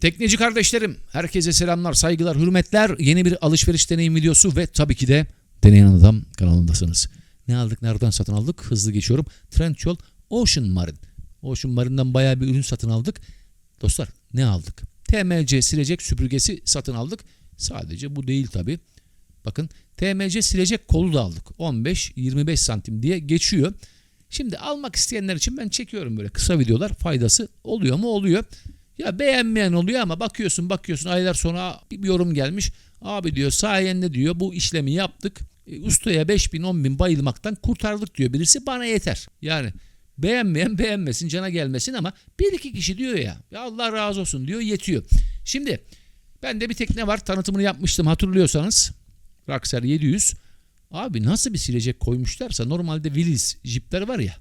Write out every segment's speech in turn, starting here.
Tekneci kardeşlerim, herkese selamlar, saygılar, hürmetler. Yeni bir alışveriş deneyim videosu ve tabii ki de Deneyen Adam kanalındasınız. Ne aldık, nereden satın aldık? Hızlı geçiyorum. Trendyol Ocean Marine. Ocean Marine'den bayağı bir ürün satın aldık. Dostlar ne aldık? TMC silecek süpürgesi satın aldık. Sadece bu değil tabii. Bakın TMC silecek kolu da aldık. 15-25 santim diye geçiyor. Şimdi almak isteyenler için ben çekiyorum böyle kısa videolar. Faydası oluyor mu? Oluyor. Ya beğenmeyen oluyor ama bakıyorsun bakıyorsun aylar sonra bir yorum gelmiş. Abi diyor sayende diyor bu işlemi yaptık. E, ustaya 5 bin 10 bin bayılmaktan kurtardık diyor birisi bana yeter. Yani beğenmeyen beğenmesin cana gelmesin ama bir iki kişi diyor ya, ya Allah razı olsun diyor yetiyor. Şimdi bende bir tekne var tanıtımını yapmıştım hatırlıyorsanız. Raxer 700. Abi nasıl bir silecek koymuşlarsa normalde Willis jipler var ya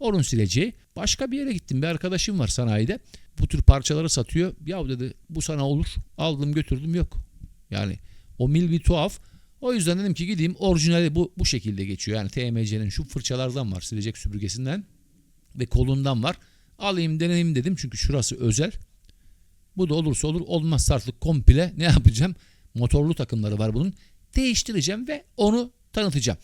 onun sileceği. Başka bir yere gittim bir arkadaşım var sanayide. Bu tür parçaları satıyor. Ya dedi bu sana olur. Aldım götürdüm yok. Yani o mil bir tuhaf. O yüzden dedim ki gideyim orijinali bu, bu şekilde geçiyor. Yani TMC'nin şu fırçalardan var silecek süpürgesinden ve kolundan var. Alayım deneyim dedim çünkü şurası özel. Bu da olursa olur olmazsa artık komple ne yapacağım? Motorlu takımları var bunun. Değiştireceğim ve onu tanıtacağım.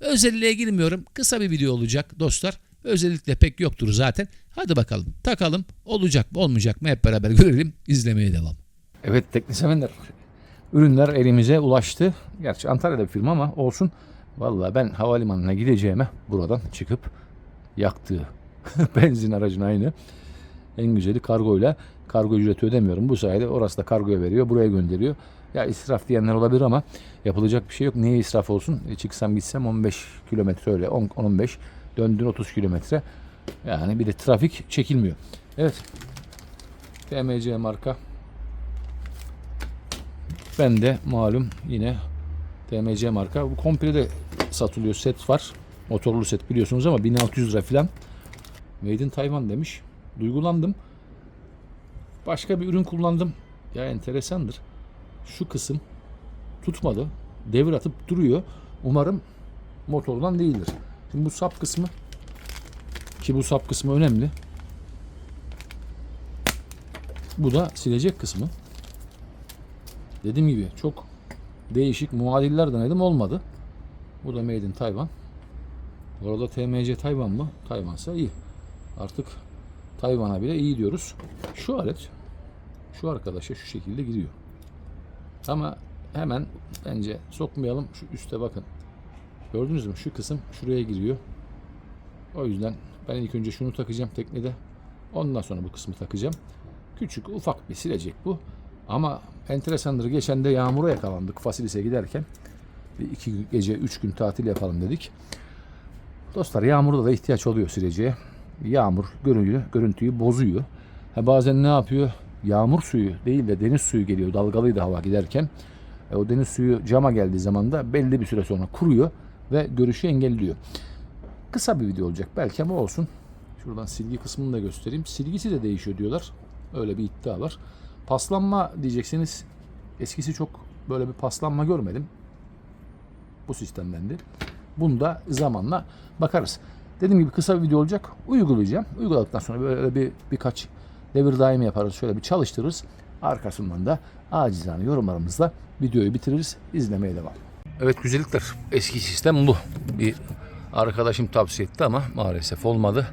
Özelliğe girmiyorum. Kısa bir video olacak dostlar. Özellikle pek yoktur zaten. Hadi bakalım takalım. Olacak mı olmayacak mı hep beraber görelim. İzlemeye devam. Evet teknik sevenler. Ürünler elimize ulaştı. Gerçi Antalya'da bir firma ama olsun. Vallahi ben havalimanına gideceğime buradan çıkıp yaktığı benzin aracın aynı. En güzeli kargoyla kargo ücreti ödemiyorum. Bu sayede orası da kargoya veriyor. Buraya gönderiyor. Ya israf diyenler olabilir ama yapılacak bir şey yok. Niye israf olsun? E, çıksam gitsem 15 kilometre öyle 10 15 döndün 30 kilometre. Yani bir de trafik çekilmiyor. Evet. TMC marka. Ben de malum yine TMC marka. Bu komple de satılıyor. Set var. Motorlu set biliyorsunuz ama 1600 lira falan. Made in Taiwan demiş. Duygulandım. Başka bir ürün kullandım. Ya enteresandır. Şu kısım tutmadı. Devir atıp duruyor. Umarım motordan değildir. Şimdi bu sap kısmı ki bu sap kısmı önemli. Bu da silecek kısmı. Dediğim gibi çok değişik muadiller denedim olmadı. Bu da Made in Taiwan. Bu arada TMC Tayvan mı? Tayvansa iyi. Artık Tayvan'a bile iyi diyoruz. Şu alet şu arkadaşa şu şekilde giriyor. Ama hemen bence sokmayalım. Şu üste bakın. Gördünüz mü? Şu kısım şuraya giriyor. O yüzden ben ilk önce şunu takacağım teknede. Ondan sonra bu kısmı takacağım. Küçük ufak bir silecek bu. Ama enteresandır. Geçen de yağmura yakalandık Fasilis'e giderken. Bir iki gece, üç gün tatil yapalım dedik. Dostlar yağmurda da ihtiyaç oluyor sileceğe. Yağmur görüntüyü, görüntüyü bozuyor. Ha, bazen ne yapıyor? Yağmur suyu değil de deniz suyu geliyor. Dalgalıydı hava giderken. E, o deniz suyu cama geldiği zaman da belli bir süre sonra kuruyor ve görüşü engelliyor. Kısa bir video olacak belki ama olsun. Şuradan silgi kısmını da göstereyim. Silgisi de değişiyor diyorlar. Öyle bir iddia var. Paslanma diyeceksiniz. Eskisi çok böyle bir paslanma görmedim. Bu sistemdendi. Bunu da zamanla bakarız. Dediğim gibi kısa bir video olacak. Uygulayacağım. Uyguladıktan sonra böyle bir birkaç devir daimi yaparız. Şöyle bir çalıştırırız. Arkasından da acizane yorumlarımızla videoyu bitiririz. İzlemeye devam. Evet güzellikler. Eski sistem bu. Bir arkadaşım tavsiye etti ama maalesef olmadı.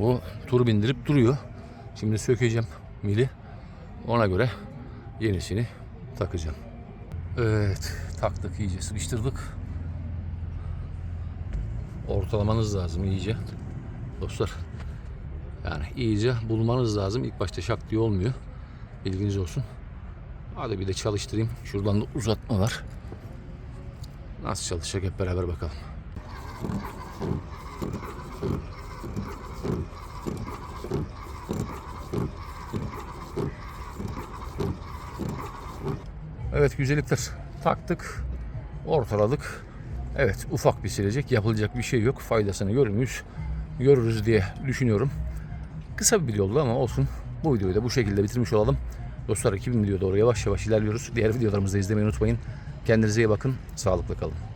O tur bindirip duruyor. Şimdi sökeceğim mili. Ona göre yenisini takacağım. Evet taktık iyice sıkıştırdık. Ortalamanız lazım iyice. Dostlar yani iyice bulmanız lazım. İlk başta şak diye olmuyor. Bilginiz olsun. Hadi bir de çalıştırayım. Şuradan da uzatma var. Nasıl çalışacak hep beraber bakalım. Evet güzellikler. Taktık. Ortaladık. Evet ufak bir silecek. Yapılacak bir şey yok. Faydasını görmüş. Görürüz diye düşünüyorum. Kısa bir video oldu ama olsun. Bu videoyu da bu şekilde bitirmiş olalım. Dostlar 2000 videoya doğru yavaş yavaş ilerliyoruz. Diğer videolarımızı izlemeyi unutmayın. Kendinize iyi bakın. Sağlıklı kalın.